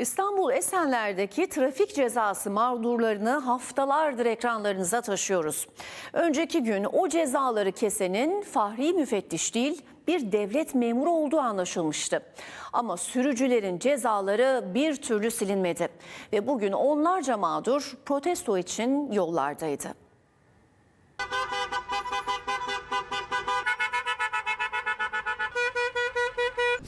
İstanbul Esenler'deki trafik cezası mağdurlarını haftalardır ekranlarınıza taşıyoruz. Önceki gün o cezaları kesenin fahri müfettiş değil bir devlet memuru olduğu anlaşılmıştı. Ama sürücülerin cezaları bir türlü silinmedi ve bugün onlarca mağdur protesto için yollardaydı.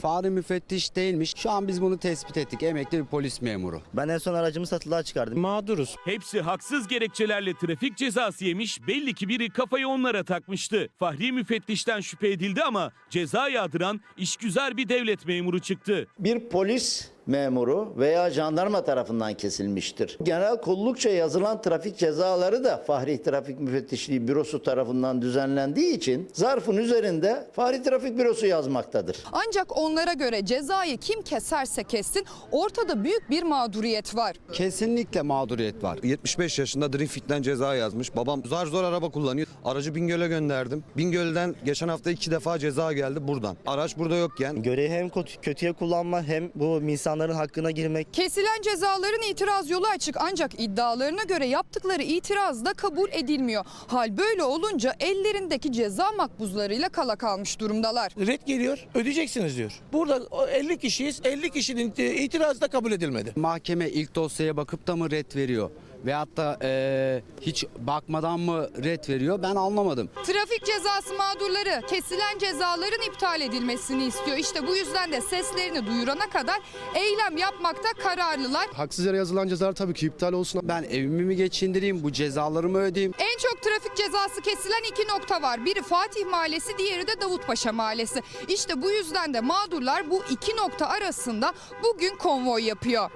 Fahri müfettiş değilmiş. Şu an biz bunu tespit ettik. Emekli bir polis memuru. Ben en son aracımı satılığa çıkardım. mağduruz. Hepsi haksız gerekçelerle trafik cezası yemiş belli ki biri kafayı onlara takmıştı. Fahri müfettişten şüphe edildi ama ceza yağdıran işgüzar bir devlet memuru çıktı. Bir polis memuru veya jandarma tarafından kesilmiştir. Genel kollukça yazılan trafik cezaları da Fahri Trafik Müfettişliği Bürosu tarafından düzenlendiği için zarfın üzerinde Fahri Trafik Bürosu yazmaktadır. Ancak onlara göre cezayı kim keserse kessin ortada büyük bir mağduriyet var. Kesinlikle mağduriyet var. 75 yaşında Drift'ten ceza yazmış. Babam zar zor araba kullanıyor. Aracı Bingöl'e gönderdim. Bingöl'den geçen hafta iki defa ceza geldi buradan. Araç burada yokken Görevi hem kötü- kötüye kullanma hem bu insanların hakkına girmek. Kesilen cezaların itiraz yolu açık ancak iddialarına göre yaptıkları itiraz da kabul edilmiyor. Hal böyle olunca ellerindeki ceza makbuzlarıyla kala kalmış durumdalar. Red geliyor ödeyeceksiniz diyor. Burada o 50 kişiyiz 50 kişinin itirazı da kabul edilmedi. Mahkeme ilk dosyaya bakıp da mı red veriyor? Veyahut da eee, hiç bakmadan mı red veriyor? Ben anlamadım. Trafik cezası mağdurları kesilen cezaların iptal edilmesini istiyor. İşte bu yüzden de seslerini duyurana kadar eylem yapmakta kararlılar. Haksız yere yazılan cezalar tabii ki iptal olsun. Ben evimi mi geçindireyim? Bu cezalarımı ödeyeyim? En çok trafik cezası kesilen iki nokta var. Biri Fatih Mahallesi, diğeri de Davutpaşa Mahallesi. İşte bu yüzden de mağdurlar bu iki nokta arasında bugün konvoy yapıyor.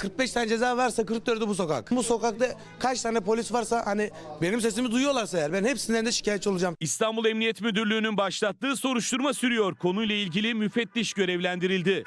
45 tane ceza varsa 44'ü bu sokak. Bu sokakta kaç tane polis varsa hani benim sesimi duyuyorlarsa eğer ben hepsinden de şikayetçi olacağım. İstanbul Emniyet Müdürlüğü'nün başlattığı soruşturma sürüyor. Konuyla ilgili müfettiş görevlendirildi.